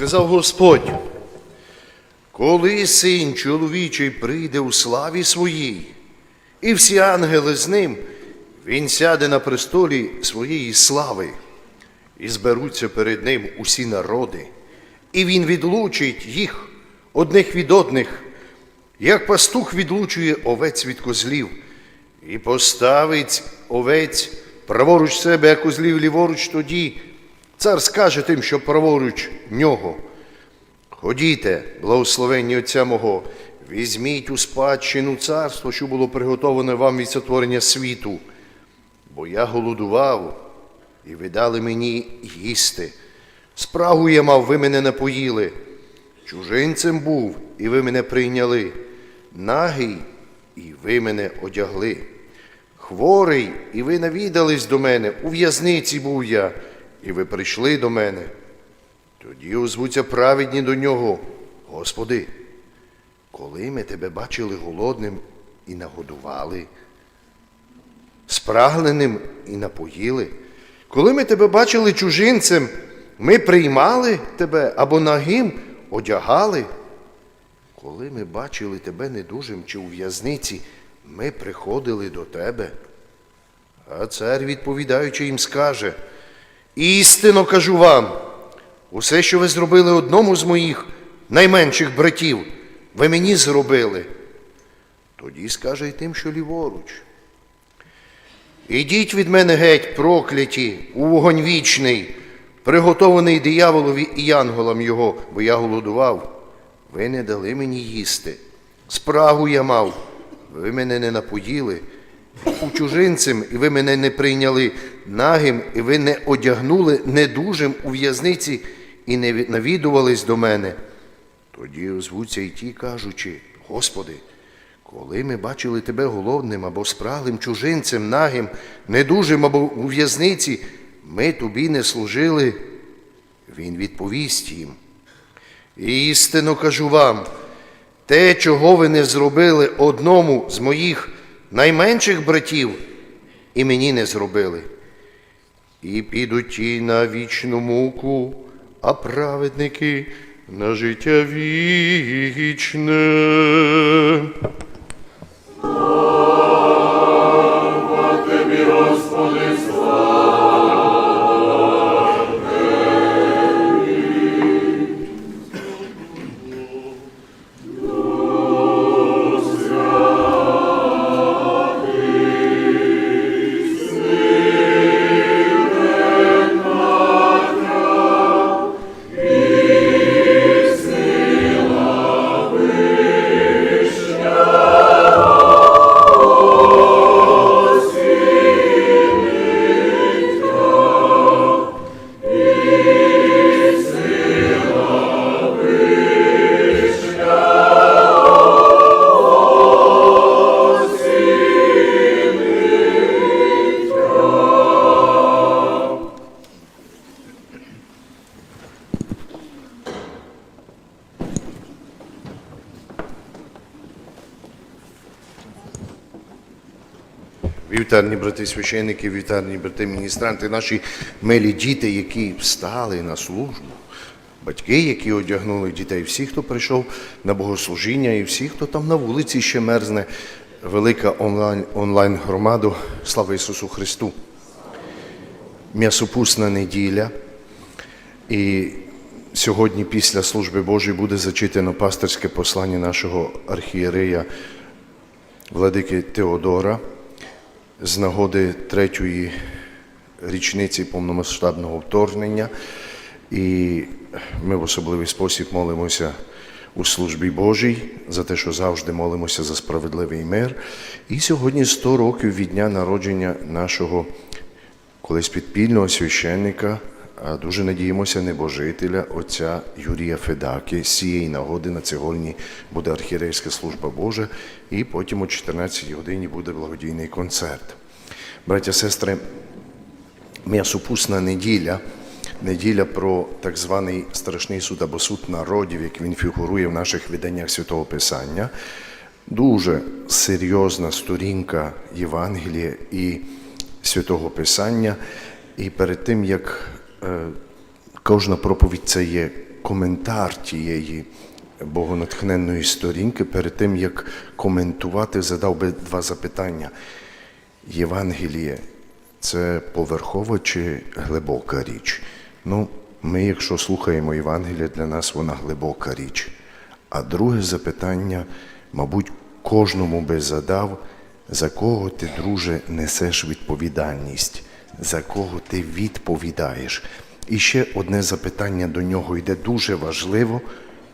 сказав Господь, коли син чоловічий прийде у славі своїй, і всі ангели з ним, він сяде на престолі своєї слави, і зберуться перед ним усі народи, і він відлучить їх одних від одних, як пастух відлучує овець від козлів, і поставить овець праворуч себе, а козлів ліворуч тоді. Цар скаже тим, що праворуч нього. Ходіте, благословенні Отця мого, візьміть у спадщину царство, що було приготоване вам від сотворення світу, бо я голодував, і ви дали мені їсти. Спрагу я мав, ви мене напоїли. Чужинцем був, і ви мене прийняли. Нагий, і ви мене одягли. Хворий, і ви навідались до мене, у в'язниці був я, і ви прийшли до мене. Тоді озвуться праведні до нього. Господи, коли ми тебе бачили голодним і нагодували, спрагненим і напоїли, коли ми тебе бачили чужинцем, ми приймали тебе або нагим одягали. Коли ми бачили тебе недужим чи у в'язниці, ми приходили до тебе. А цар, відповідаючи їм, скаже: Істинно кажу вам, усе, що ви зробили одному з моїх найменших братів, ви мені зробили. Тоді скаже й тим, що ліворуч. Ідіть від мене геть, прокляті, у вогонь вічний, приготований дияволові і янголам його, бо я голодував. Ви не дали мені їсти. Спрагу я мав, ви мене не напоїли. У чужинцем, і ви мене не прийняли нагим, і ви не одягнули недужим у в'язниці і не навідувались до мене. Тоді озвуться й ті, кажучи, Господи, коли ми бачили тебе голодним або спраглим чужинцем, нагим, недужим або у в'язниці, ми тобі не служили. Він відповість їм. Істинно кажу вам, те, чого ви не зробили одному з моїх найменших братів, і мені не зробили. І підуть ті на вічну муку, а праведники на життя вічне. Вітальні брати священники, вітальні брати міністранти, наші милі діти, які встали на службу, батьки, які одягнули дітей, всі, хто прийшов на богослужіння, і всі, хто там на вулиці ще мерзне, велика онлайн, онлайн. Слава Ісусу Христу! М'ясопусна неділя. І сьогодні, після служби Божої, буде зачитано пасторське послання нашого архієрея владики Теодора з нагоди третьої річниці повномасштабного вторгнення. І ми в особливий спосіб молимося у службі Божій за те, що завжди молимося за справедливий мир. І сьогодні 100 років від дня народження нашого колись підпільного священника, а дуже надіємося, небожителя отця Юрія Федаки. З цієї нагоди на цегольні буде архірейська служба Божа, і потім о 14 годині буде благодійний концерт. Браття, сестри, м'ясопусна неділя, неділя про так званий страшний суд або суд народів, як він фігурує в наших виданнях Святого Писання. Дуже серйозна сторінка Євангелія і Святого Писання. І перед тим, як е, кожна проповідь це є коментар тієї богонатхненної сторінки, перед тим як коментувати, задав би два запитання. Євангеліє це поверхова чи глибока річ? Ну, ми, якщо слухаємо Євангелія, для нас вона глибока річ. А друге запитання, мабуть, кожному би задав, за кого ти, друже, несеш відповідальність, за кого ти відповідаєш. І ще одне запитання до нього йде дуже важливо,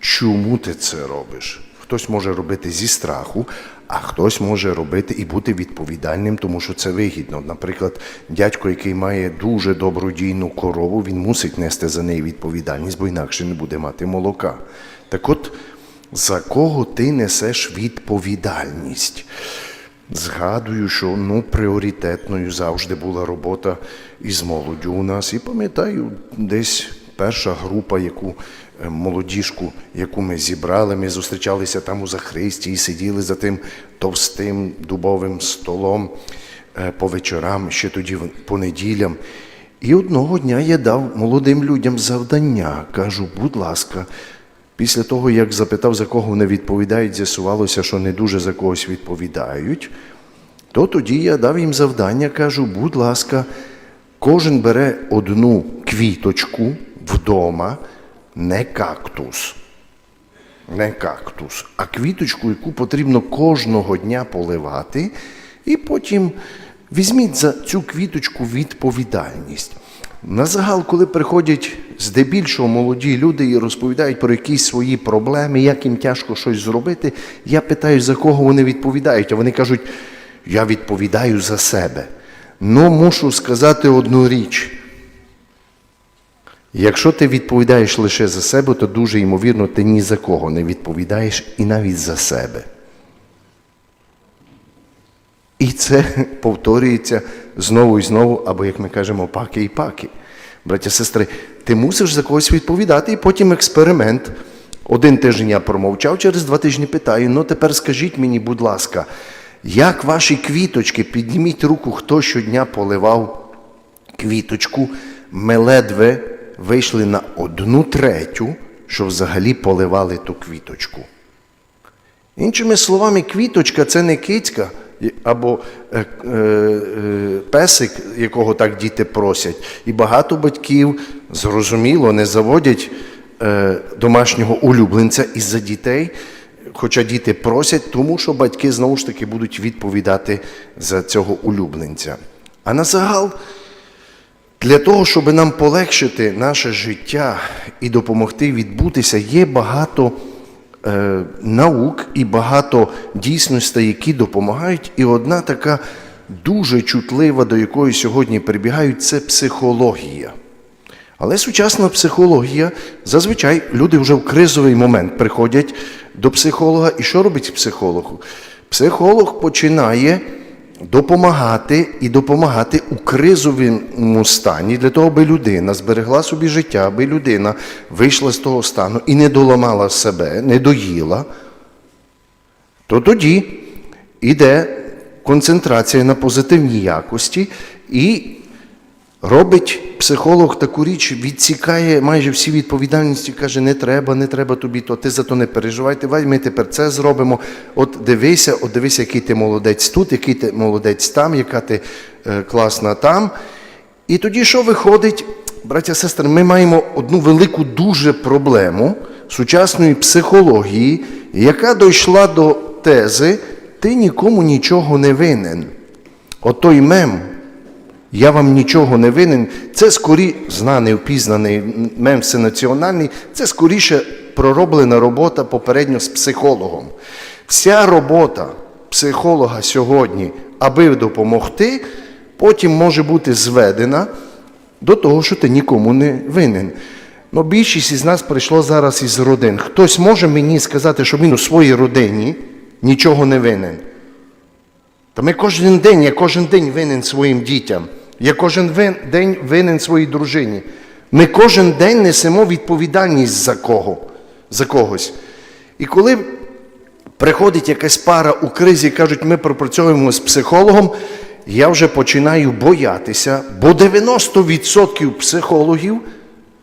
чому ти це робиш? Хтось може робити зі страху, а хтось може робити і бути відповідальним, тому що це вигідно. Наприклад, дядько, який має дуже добродійну корову, він мусить нести за неї відповідальність, бо інакше не буде мати молока. Так от, за кого ти несеш відповідальність? Згадую, що ну, пріоритетною завжди була робота із молоддю у нас. І пам'ятаю, десь перша група, яку молодіжку, яку ми зібрали, ми зустрічалися там у Захристі і сиділи за тим товстим дубовим столом е, по вечорам, ще тоді по неділям. І одного дня я дав молодим людям завдання. Кажу, будь ласка, Після того, як запитав, за кого вони відповідають, з'ясувалося, що не дуже за когось відповідають, то тоді я дав їм завдання, кажу, будь ласка, кожен бере одну квіточку вдома, не кактус. Не кактус, а квіточку, яку потрібно кожного дня поливати, і потім візьміть за цю квіточку відповідальність. На загал, коли приходять здебільшого молоді люди і розповідають про якісь свої проблеми, як їм тяжко щось зробити, я питаю, за кого вони відповідають, а вони кажуть, я відповідаю за себе. Ну, мушу сказати одну річ. Якщо ти відповідаєш лише за себе, то дуже ймовірно, ти ні за кого не відповідаєш і навіть за себе. І це повторюється знову і знову, або, як ми кажемо, паки і паки. Браття, сестри, ти мусиш за когось відповідати, і потім експеримент. Один тиждень я промовчав, через два тижні питаю: ну тепер скажіть мені, будь ласка, як ваші квіточки, підніміть руку, хто щодня поливав квіточку, ми ледве вийшли на одну третю, що взагалі поливали ту квіточку. Іншими словами, квіточка це не кицька або е, е, е, песик, якого так діти просять. І багато батьків, зрозуміло, не заводять е, домашнього улюбленця із-за дітей, хоча діти просять, тому що батьки знову ж таки будуть відповідати за цього улюбленця. А на загал. Для того, щоб нам полегшити наше життя і допомогти відбутися, є багато е, наук і багато дійсностей, які допомагають. І одна така дуже чутлива, до якої сьогодні прибігають, це психологія. Але сучасна психологія, зазвичай люди вже в кризовий момент приходять до психолога. І що робить психолог? Психолог починає допомагати і допомагати у кризовому стані для того, аби людина зберегла собі життя, аби людина вийшла з того стану і не доламала себе, не доїла, то тоді йде концентрація на позитивній якості і робить психолог таку річ, відсікає майже всі відповідальності, каже, не треба, не треба тобі, то ти за то не переживай, ми тепер це зробимо. От дивися, от дивися, який ти молодець тут, який ти молодець там, яка ти е, класна там. І тоді що виходить, браття сестри, ми маємо одну велику дуже проблему сучасної психології, яка дійшла до тези, ти нікому нічого не винен. От той мем, я вам нічого не винен, це скорі знаний, впізнаний мем всенаціональний, це скоріше пророблена робота попередньо з психологом. Вся робота психолога сьогодні, аби допомогти, потім може бути зведена до того, що ти нікому не винен. Ну, більшість із нас прийшло зараз із родин. Хтось може мені сказати, що він у своїй родині нічого не винен. Та ми кожен день, я кожен день винен своїм дітям. Я кожен день винен своїй дружині. Ми кожен день несемо відповідальність за кого? За когось. І коли приходить якась пара у кризі і кажуть, ми пропрацьовуємо з психологом, я вже починаю боятися, бо 90% психологів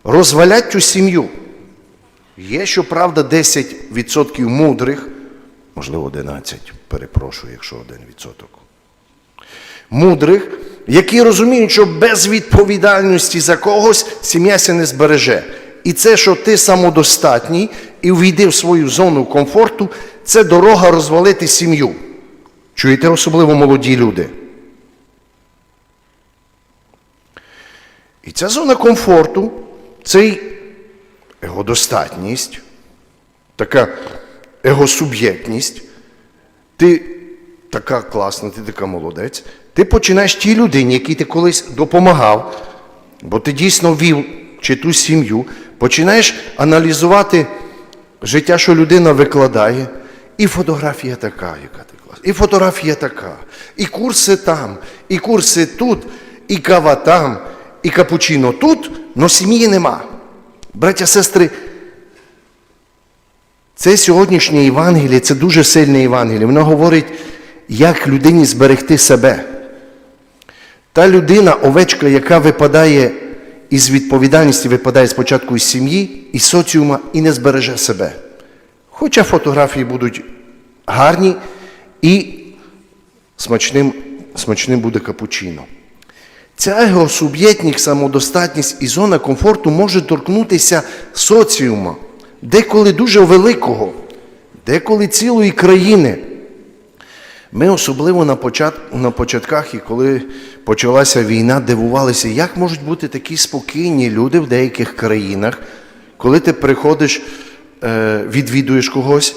розвалять цю сім'ю. Є, щоправда, 10% мудрих, можливо, 11, перепрошую, якщо 1%. Мудрих, які розуміють, що без відповідальності за когось сім'я ся не збереже. І це, що ти самодостатній і увійди в свою зону комфорту, це дорога розвалити сім'ю. Чуєте, особливо молоді люди. І ця зона комфорту, цей егодостатність, така егосуб'єктність, ти така класна, ти така молодець, ти починаєш тій людині, якій ти колись допомагав, бо ти дійсно вів чи ту сім'ю, починаєш аналізувати життя, що людина викладає, і фотографія така, яка ти класна, і фотографія така, і курси там, і курси тут, і кава там, і капучино тут, но сім'ї нема. Браття, сестри, це сьогоднішнє Євангеліє, це дуже сильне Євангеліє. Воно говорить, як людині зберегти себе. Та людина, овечка, яка випадає із відповідальності, випадає спочатку із сім'ї, із соціума і не збереже себе. Хоча фотографії будуть гарні і смачним, смачним буде капучино. Ця егосуб'єктність, самодостатність і зона комфорту може торкнутися соціума, деколи дуже великого, деколи цілої країни. Ми особливо на, почат... на початках, і коли почалася війна, дивувалися, як можуть бути такі спокійні люди в деяких країнах, коли ти приходиш, е, відвідуєш когось,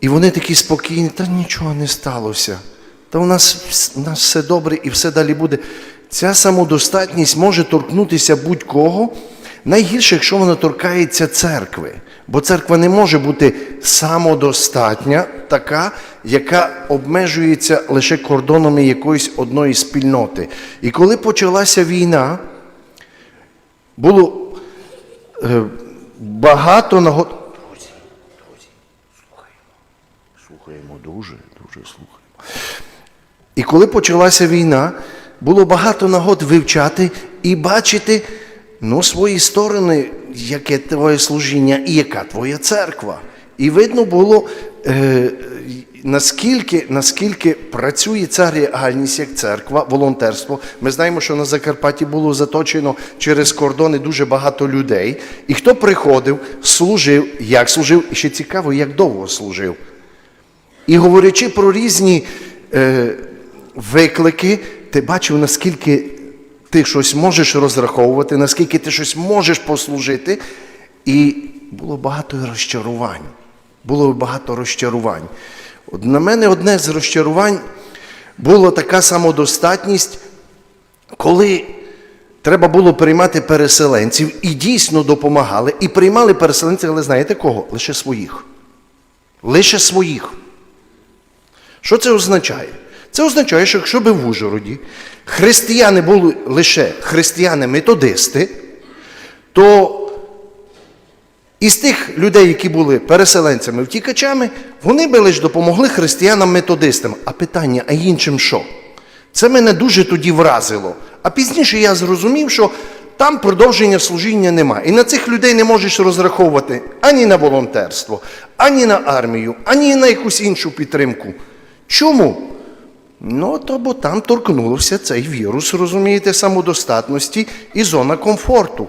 і вони такі спокійні, та нічого не сталося. Та у нас, у нас все добре і все далі буде. Ця самодостатність може торкнутися будь-кого. Найгірше, якщо вона торкається церкви. Бо церква не може бути самодостатня, така, яка обмежується лише кордонами якоїсь одної спільноти. І коли почалася війна, було е, багато нагод. Друзі, друзі, слухаємо. Слухаємо дуже, дуже слухаємо. І коли почалася війна, було багато нагод вивчати і бачити ну, свої сторони, яке твоє служіння і яка твоя церква. І видно було, е, наскільки, наскільки працює ця реальність як церква, волонтерство. Ми знаємо, що на Закарпатті було заточено через кордони дуже багато людей. І хто приходив, служив, як служив, і ще цікаво, як довго служив. І говорячи про різні е, виклики, ти бачив, наскільки ти щось можеш розраховувати, наскільки ти щось можеш послужити. І було багато розчарувань. Було багато розчарувань. От на мене одне з розчарувань було така самодостатність, коли треба було приймати переселенців і дійсно допомагали, і приймали переселенців, але знаєте кого? Лише своїх. Лише своїх. Що це означає? Це означає, що якщо би в Ужгороді християни були лише християни-методисти, то із тих людей, які були переселенцями втікачами, вони би лише допомогли християнам-методистам. А питання, а іншим що? Це мене дуже тоді вразило. А пізніше я зрозумів, що там продовження служіння немає. І на цих людей не можеш розраховувати ані на волонтерство, ані на армію, ані на якусь іншу підтримку. Чому? Ну, то бо там торкнувся цей вірус, розумієте, самодостатності і зона комфорту.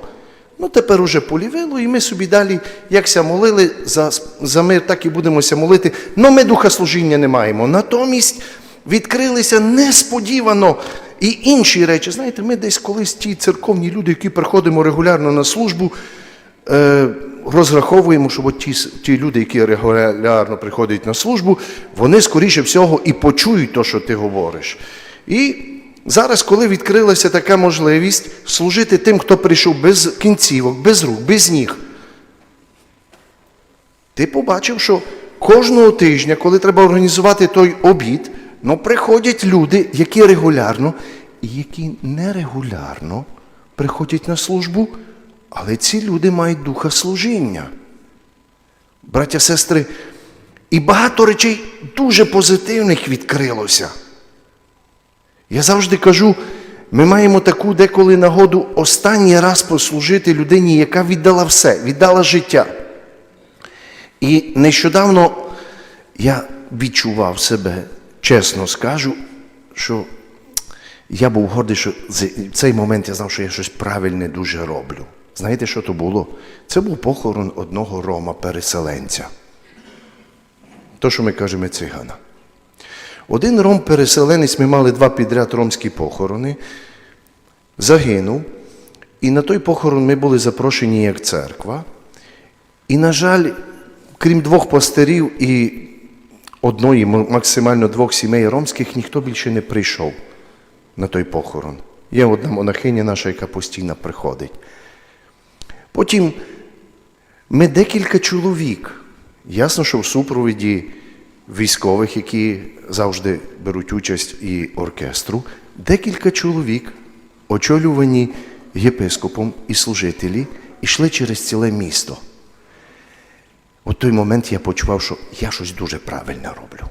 Ну, тепер уже полівило, і ми собі далі, якся молили за, за мир, так і будемося молити. Но ми духа служіння не маємо. Натомість відкрилися несподівано і інші речі. Знаєте, ми десь колись ті церковні люди, які приходимо регулярно на службу, розраховуємо, що от ті, ті люди, які регулярно приходять на службу, вони скоріше всього і почують те, що ти говориш. І зараз, коли відкрилася така можливість служити тим, хто прийшов без кінцівок, без рук, без ніг, ти побачив, що кожного тижня, коли треба організувати той обід, ну, приходять люди, які регулярно і які нерегулярно приходять на службу, але ці люди мають духа служіння. Браття, сестри, і багато речей дуже позитивних відкрилося. Я завжди кажу, ми маємо таку деколи нагоду останній раз послужити людині, яка віддала все, віддала життя. І нещодавно я відчував себе, чесно скажу, що я був гордий, що в цей момент я знав, що я щось правильне дуже роблю. Знаєте, що то було? Це був похорон одного Рома-переселенця. То, що ми кажемо цигана. Один ром-переселенець, ми мали два підряд ромські похорони, загинув. І на той похорон ми були запрошені як церква. І, на жаль, крім двох пастирів і одної, максимально двох сімей ромських, ніхто більше не прийшов на той похорон. Є одна монахиня наша, яка постійно приходить. Потім ми декілька чоловік. Ясно, що в супровіді військових, які завжди беруть участь і оркестру, декілька чоловік, очолювані єпископом і служителі, йшли через ціле місто. У той момент я почував, що я щось дуже правильно роблю.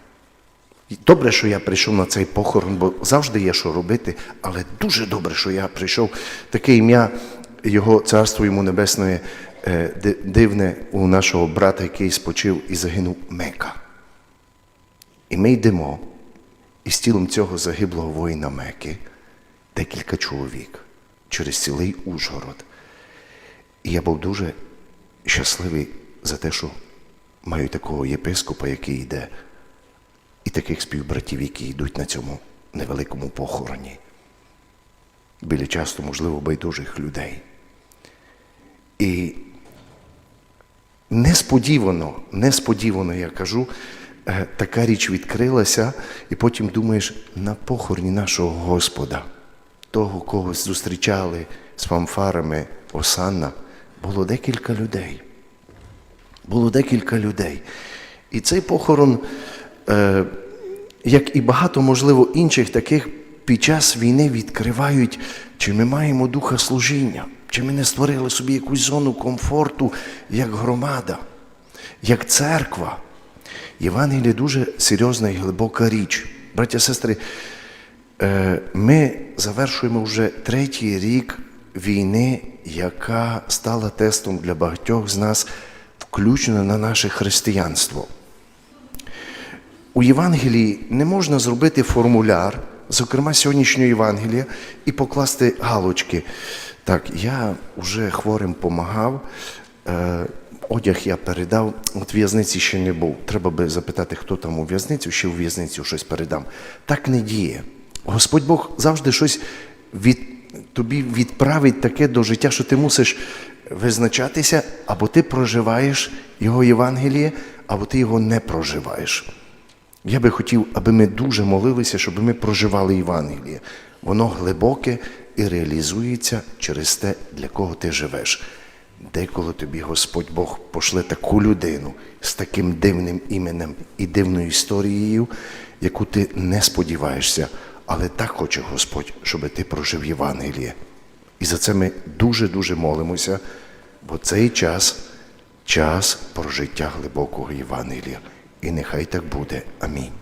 Добре, що я прийшов на цей похорон, бо завжди є що робити, але дуже добре, що я прийшов. Таке ім'я його царство йому небесне е, дивне у нашого брата, який спочив і загинув Мека. І ми йдемо, і з тілом цього загиблого воїна Меки декілька чоловік через цілий Ужгород. І я був дуже щасливий за те, що маю такого єпископа, який йде, і таких співбратів, які йдуть на цьому невеликому похороні. Біля часто, можливо, байдужих людей. І несподівано, несподівано, я кажу, е, така річ відкрилася, і потім думаєш на похороні нашого Господа, того, кого зустрічали з фанфарами Осанна, було декілька людей. Було декілька людей. І цей похорон, е, як і багато, можливо, інших таких під час війни відкривають, чи ми маємо духа служіння, чи ми не створили собі якусь зону комфорту як громада, як церква. Євангеліє дуже серйозна і глибока річ. Браття, сестри, е, ми завершуємо вже третій рік війни, яка стала тестом для багатьох з нас, включно на наше християнство. У Євангелії не можна зробити формуляр, зокрема сьогоднішнього Євангелія, і покласти галочки. Так, я вже хворим помагав, е, одяг я передав, от в'язниці ще не був. Треба би запитати, хто там у в'язницю, ще у в'язницю щось передам. Так не діє. Господь Бог завжди щось від, тобі відправить таке до життя, що ти мусиш визначатися, або ти проживаєш Його Євангеліє, або ти його не проживаєш. Я би хотів, аби ми дуже молилися, щоб ми проживали Євангеліє. Воно глибоке і реалізується через те, для кого ти живеш. Деколи тобі Господь Бог пошле таку людину з таким дивним іменем і дивною історією, яку ти не сподіваєшся, але так хоче Господь, щоб ти прожив Євангеліє. І за це ми дуже-дуже молимося, бо цей час час прожиття глибокого Євангелія. І нехай так буде. Амінь.